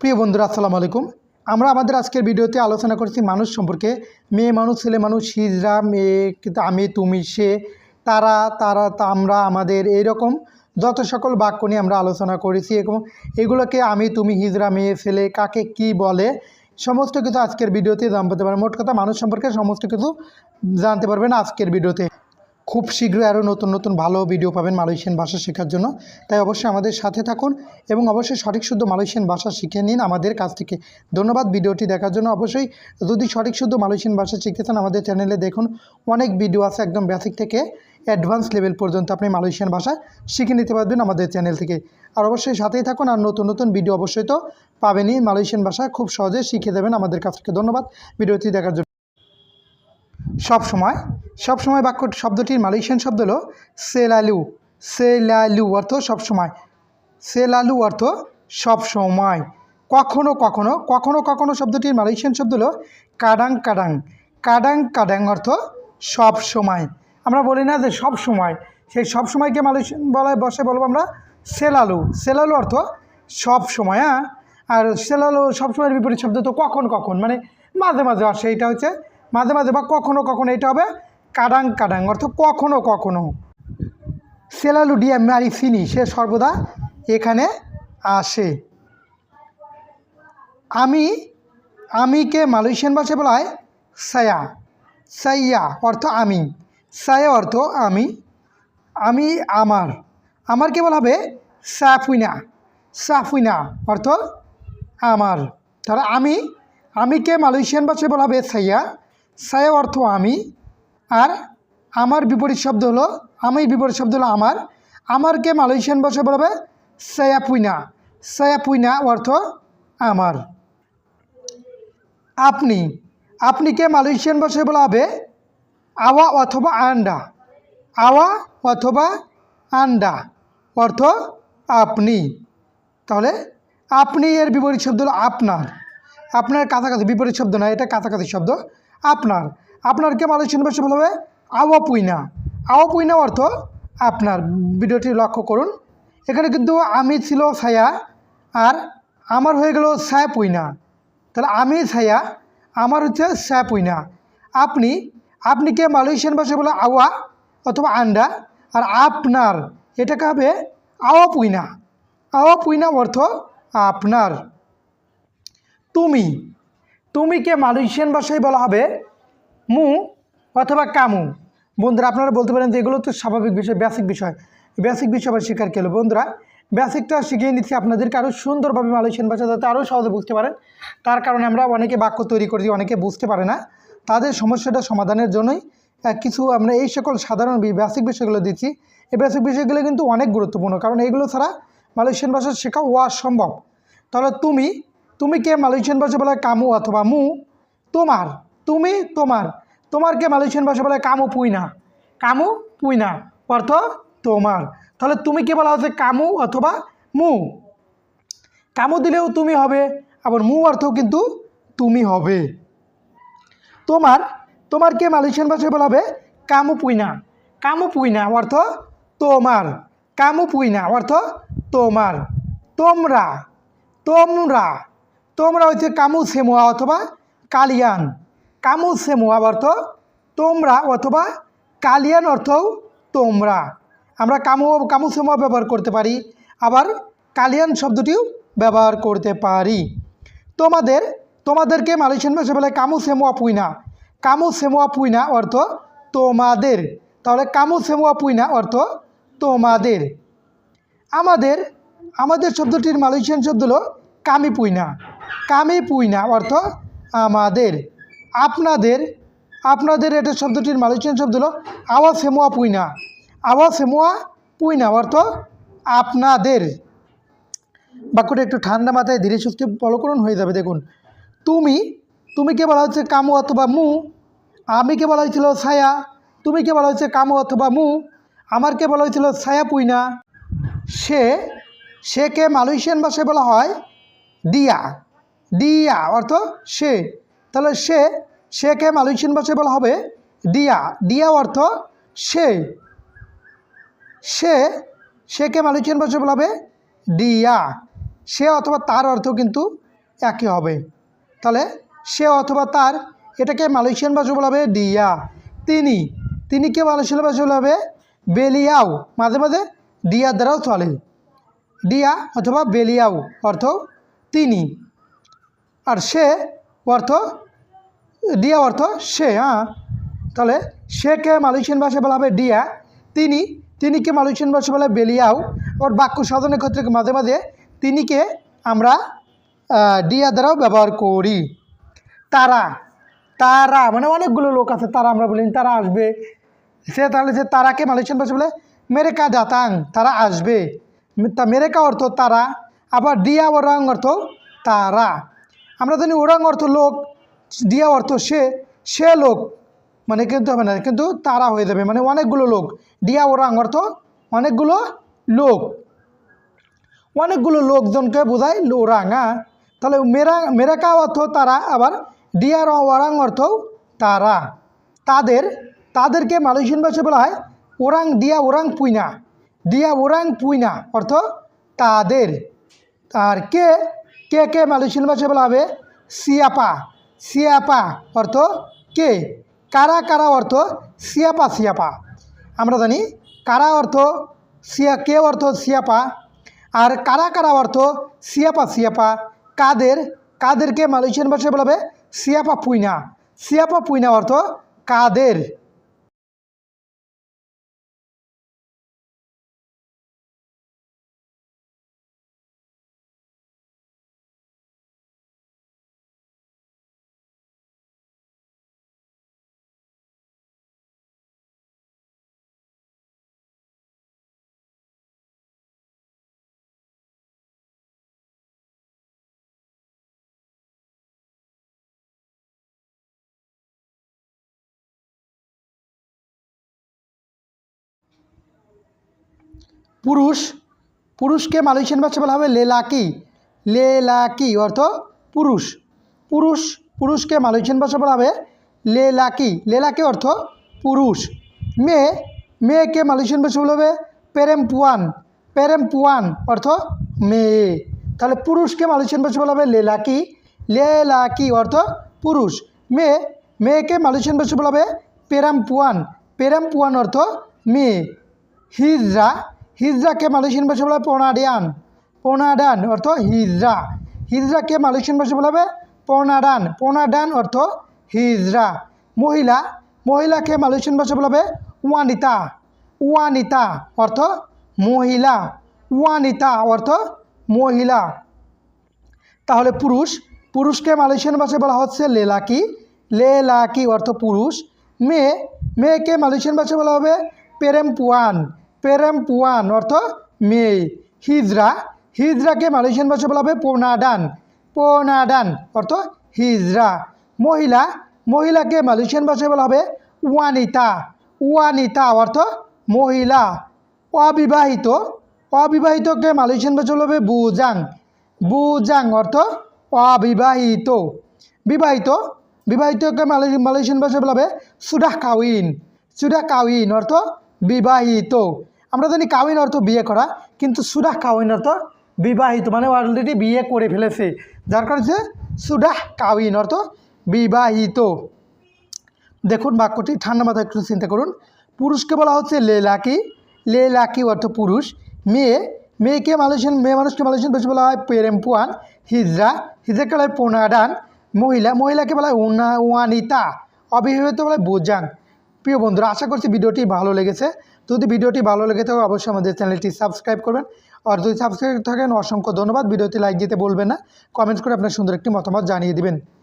প্রিয় বন্ধুরা, আসসালামু আলাইকুম। আমরা আমাদের আজকের ভিডিওতে আলোচনা করছি মানুষ সম্পর্কে। মেয়ে মানুষ, ছেলে মানুষ, হিজরা, মেয়ে আমি, তুমি, সে, তারা তারা আমরা, আমাদের, এইরকম যত সকল বাক্য নিয়ে আমরা আলোচনা করেছি এবং এগুলোকে আমি, তুমি, হিজরা, মেয়ে, ছেলে, কাকে কি বলে, সমস্ত কিছু আজকের ভিডিওতে জানতে পারবেন মোট কথা, মানুষ সম্পর্কে সমস্ত কিছু জানতে পারবেন আজকের ভিডিওতে। খুব শীঘ্রই আরও নতুন নতুন ভালো ভিডিও পাবেন মালয়েশিয়ান ভাষা শেখার জন্য। তাই অবশ্যই আমাদের সাথে থাকুন এবং অবশ্যই সঠিক শুদ্ধ মালয়েশিয়ান ভাষা শিখে নিন আমাদের কাছ থেকে। ধন্যবাদ ভিডিওটি দেখার জন্য। অবশ্যই যদি সঠিক শুদ্ধ মালয়েশিয়ান ভাষা শিখতে চান আমাদের চ্যানেলে দেখুন, অনেক ভিডিও আছে একদম বেসিক থেকে অ্যাডভান্স লেভেল পর্যন্ত আপনি মালয়েশিয়ান ভাষা শিখে নিতে পারবেন আমাদের চ্যানেল থেকে। আর অবশ্যই সাথেই থাকুন আর নতুন নতুন ভিডিও অবশ্যই তো পাবেনই। মালয়েশিয়ান ভাষা খুব সহজে শিখে দেবেন আমাদের কাছ থেকে। ধন্যবাদ। ভিডিওটি দেখার জন্য। সব সময় সব সময় বাক্য, শব্দটির মালয়েশিয়ান শব্দ হলো সেলালু সেলালু অর্থ সব সময়। সেলালু অর্থ সব সময়। কখনো কখনো কখনো কখনো শব্দটির মালয়েশিয়ান শব্দ হলো কাডাং কাডাং। কাডাং কাডাং অর্থ সব সময়। আমরা বলি না যে সব সময়, সেই সব সময়কে মালয়েশিয়ান বলায় বসে বলব আমরা সেলালু। সেলালু অর্থ সব সময় হ্যাঁ? আর সেলালু সবসময়ের বিপরীত শব্দ তো কখন কখন? মানে মাঝে মাঝে আসে এইটা হচ্ছে মাঝে মাঝে বা কখনো কখনো এটা হবে কাডাং কাডাং, অর্থ কখনো কখনো। সেলালু ডিয়া ম্যারি ফিনি, সে সর্বদা এখানে আসে। আমি আমিকে মালয়েশিয়ান ভাষায় বলা হয় সায়া। সাইয়া অর্থ আমি। সায়া অর্থ আমি আমি আমার। আমারকে বলা হবে সাফুইনা। সাফুইনা অর্থ আমার। তাহলে আমি আমিকে মালয়েশিয়ান ভাষায় বলা হবে সাইয়া? সায়া অর্থ আমি, আর আমার বিপরীত শব্দ হলো, আমি বিপরীত শব্দ হলো আমার, আমারকে মালয়েশিয়ান ভাষায় বলা হবে সায়াপুইনা সায়াপুইনা অর্থ আমার। আপনি, আপনিকে মালয়েশিয়ান ভাষায় বলা হবে আওয়া অথবা আন্ডা। আওয়া অথবা আন্ডা অর্থ আপনি। তাহলে আপনি এর বিপরীত শব্দ হলো আপনার। আপনার কাছাকাছি, বিপরীত শব্দ নয় এটা কাছাকাছি শব্দ। আপনার আপনারকে মালয়েশিয়ান ভাষায় বলা হবে আওয়া পুইনা। আওয়া পুইনা অর্থ আপনার, ভিডিওটি লক্ষ্য করুন। এখানে কিন্তু আমি ছিল ছায়া আর আমার হয়ে গেল ছায়া পুইনা। তাহলে আমি ছায়া, আমার হচ্ছে ছায়া পুইনা। আপনি আপনিকে মালয়েশিয়ান ভাষায় বলে আওয়া অথবা আন্ডা, আর আপনার, এটাকে হবে আওয়া পুইনা। আওয়া পুইনা অর্থ আপনার। তুমি তুমিকে মালয়েশিয়ান ভাষায় বলা হবে। মু অথবা কামু। বন্ধুরা, আপনারা বলতে পারেন যে এগুলো তো স্বাভাবিক বিষয় বেসিক বিষয়। বেসিক বিষয় আবার শিকার কেলো বন্ধুরা বেসিকটা শিখিয়ে নিচ্ছি আপনাদেরকে আরও সুন্দরভাবে মালয়েশিয়ান ভাষা যাতে আরও সহজে বুঝতে পারেন। তার কারণে আমরা অনেকে বাক্য তৈরি করেছি অনেকে বুঝতে পারে না। তাদের সমস্যাটা সমাধানের জন্যই কিছু আমরা এই সকল সাধারণ বেসিক বিষয়গুলো দিচ্ছি। এই বেসিক বিষয়গুলো কিন্তু অনেক গুরুত্বপূর্ণ। কারণ এইগুলো ছাড়া মালয়েশিয়ান ভাষা শেখা অসম্ভব তাহলে তুমি তুমি কে মালয়েশিয়ান ভাষা বলা কামু অথবা মু? তোমার। তুমি তোমার। তোমারকে মালয়েশিয়ান ভাষা বলা কামু পুইনা কামু পুইনা অর্থ তোমার। তাহলে তুমি কে বলা হচ্ছে কামু অথবা মু? কামু দিলেও তুমি হবে, আবার মু অর্থও কিন্তু তুমি হবে। তোমার। তোমারকে মালয়েশিয়ান ভাষায় বলা হবে কামু পুইনা কামু পুইনা অর্থ তোমার। কামু পুইনা অর্থ তোমার। তোমরা। তোমরা। তোমরা হচ্ছে কামু সেমুয়া অথবা কালিয়ান। কামু সেমুয়া অর্থ তোমরা অথবা কালিয়ান অর্থও তোমরা। আমরা কামু কামু সেমুয়া ব্যবহার করতে পারি, আবার কালিয়ান শব্দটিও ব্যবহার করতে পারি। তোমাদের, তোমাদেরকে মালয়েশিয়ান ভাষা বলে কামু সেমুয়া পুইনা। কামু সেমুয়া পুইনা অর্থ তোমাদের। তাহলে কামু সেমুয়া পুইনা অর্থ তোমাদের। আমাদের আমাদের শব্দটির মালয়েশিয়ান শব্দ হলো কামি পুইনা। কামি পুইনা অর্থ আমাদের। আপনাদের আপনাদের এটা শব্দটির মালয়েশিয়ান শব্দ হলো আওয়া ফেমুয়া পুইনা আওয়া ফেমুয়া পুইনা অর্থ আপনাদের। বাক্যটা একটু ঠান্ডা মাথায় ধীরে সুস্থে ফলকরণ হয়ে যাবে। দেখুন, তুমি তুমি কে বলা হচ্ছে কামু অথবা মু? আমি কে বলা হয়েছিল ছায়া? তুমি কে বলা হচ্ছে কামু অথবা মু? আমারকে বলা হয়েছিল ছায়া পুইনা সে সেকে মালয়েশিয়ান ভাষায় বলা হয়? দিয়া। দিয়া, অর্থ সে। তাহলে সে, সেকে মালয়েশিয়ান ভাষায় বলা হবে দিয়া। দিয়া অর্থ সে। সে, সেকে মালয়েশিয়ান ভাষায় বলা হবে দিয়া। সে অথবা তার অর্থ কিন্তু একই হবে। তাহলে সে অথবা তার, এটাকে মালয়েশিয়ান ভাষা বলা হবে ডিয়া তিনি, তিনিকে মালয়েশিয়ান ভাষা বলা হবে বেলিয়াও। মাঝে মাঝে ডিয়া দ্বারাও চলে। দিয়া অথবা বেলিয়াও অর্থ তিনি। আর সে অর্থ ডিয়া অর্থ সে হ্যাঁ? তাহলে সেকে মালয়েশিয়ান ভাষায় বলা হবে ডিয়া তিনি তিনিকে মালয়েশিয়ান ভাষায় বলা বেলিয়াও? ওর বাক্য সাধনের ক্ষেত্রে মাঝে মাঝে তিনিকে আমরা ডিয়া দ্বারাও ব্যবহার করি। তারা তারা মানে অনেকগুলো লোক আছে, তারা আমরা বলি, তারা আসবে। সে তাহলে সে তারাকে মালয়েশিয়ান ভাষা বলে, মেরেকা দাতাং তারা আসবে। তা মেরেকা অর্থ তারা, আবার ডিয়া ওরাং অর্থ তারা। আমরা জানি ওরাং অর্থ লোক, দিয়া অর্থ সে সে লোক মানে কিন্তু হবে না, কিন্তু তারা হয়ে যাবে মানে অনেকগুলো লোক। ডিয়া ওরাং অর্থ অনেকগুলো লোক। অনেকগুলো লোকজনকে বোঝায় ওরাং হ্যাঁ? তাহলে মেরা, মেরাকা অর্থ তারা, আবার ডিয়ার ওরাং অর্থ তারা। তাদের, তাদেরকে মালয়েশিয়ান ভাষায় বলা হয় ওরাং দিয়া ওরাং পুইনা। ডিয়া ওরাং পুইনা অর্থ তাদের। আর কে? কে কে মালয়েশিয়ান ভাষায় বলা হবে? সিয়াপা। সিয়াপা অর্থ কে? কারা কারা অর্থ? সিয়াপা সিয়াপা। আমরা জানি কারা অর্থ? সিয়া কে অর্থ? সিয়াপা। আর কারা কারা অর্থ? সিয়াপা সিয়াপা। কাদের? কাদেরকে মালয়েশিয়ান ভাষায় বলা হবে? সিয়াপা পুইনা। সিয়াপা পুইনা অর্থ কাদের? পুরুষ, পুরুষকে মালয়েশিয়ান ভাষায় বলা হবে লেলাকি। লেলাকি অর্থ পুরুষ। পুরুষ, পুরুষকে মালয়েশিয়ান ভাষা বলা হবে লেলাকি। লেলাকি অর্থ পুরুষ। মেয়ে, মেয়েকে মালয়েশিয়ান ভাষা বলা হবে পেরেমপুয়ান। পেরেমপুয়ান অর্থ মেয়ে। তাহলে পুরুষকে মালয়েশিয়ান ভাষা বলা হবে লেলাকি। লেলাকি অর্থ পুরুষ। মেয়ে, মেয়েকে মালয়েশিয়ান ভাষা বলা হবে পেরামপুয়ান। পেরামপুয়ান অর্থ মেয়ে। হিজরা হিজরাকে মালয়েশিয়ান ভাষা বলা হবে পোনাডিয়ান পোনাডান অর্থ হিজরা। হিজরাকে মালয়েশিয়ান ভাষা বলা হবে পোনাডান। পোনাডান অর্থ হিজরা। মহিলা, মহিলাকে মালয়েশিয়ান ভাষা বলা হবে ওয়ানিতা। ওয়ানিতা অর্থ মহিলা। ওয়ানিতা অর্থ মহিলা। তাহলে পুরুষ, পুরুষকে মালয়েশিয়ান ভাষায় বলা হচ্ছে লেলাকি। লেলাকি অর্থ পুরুষ। মেয়ে, মেয়েকে মালয়েশিয়ান ভাষায় বলা হবে পেরেমপুয়ান। পেরেমপুয়ান অর্থ মেয়ে হিজরা হিজরাকে মালয়েশিয়ান ভাষায় বলা হবে পোনাডান পোনাডান অর্থ হিজরা মহিলা, মহিলাকে মালয়েশিয়ান ভাষায় বলা হবে ওয়ানিতা ওয়ানিতা অর্থ মহিলা। অবিবাহিত, অবিবাহিতকে মালয়েশিয়ান ভাষা বলা হবে বুজাং। বুজাং অর্থ অবিবাহিত। বিবাহিত, বিবাহিতকে মালয় মালয়েশিয়ান ভাষায় বলা হবে সুডাহ কাউইন সুডাহ কাউইন অর্থ বিবাহিত। আমরা জানি কাউইন অর্থ বিয়ে করা, কিন্তু সুডাহ কাউইন অর্থ বিবাহিত মানে অলরেডি বিয়ে করে ফেলেছে। যার কারণে হচ্ছে সুডাহ কাউইন অর্থ বিবাহিত। দেখুন বাক্যটি, ঠান্ডা মাথায় একটু চিন্তা করুন। পুরুষকে বলা হচ্ছে লেলাকি। লেলাকি অর্থ পুরুষ। মেয়ে, মেয়েকে মালয়েশিয়ান, মেয়ে মানুষকে মালয়েশিয়ান বেশি বলা হয় পেরেমপুয়ান, হিজরা। হিজরাকে বলা হয় পোনাডান। মহিলা, মহিলাকে বলা হয় উনা ওয়ানিতা অবিবাহিত বলা হয় বোজাং প্রিয় বন্ধুরা, আশা করছি ভিডিওটি ভালো লেগেছে। যদি ভিডিওটি ভালো লেগে থাকে, অবশ্যই আমাদের চ্যানেলটি সাবস্ক্রাইব করবেন। আর যদি সাবস্ক্রাইব থাকেন, অসংখ্য ধন্যবাদ। ভিডিওতে লাইক দিতে বলবেন না। কমেন্টস করে আপনার সুন্দর একটি মতামত জানিয়ে দিবেন।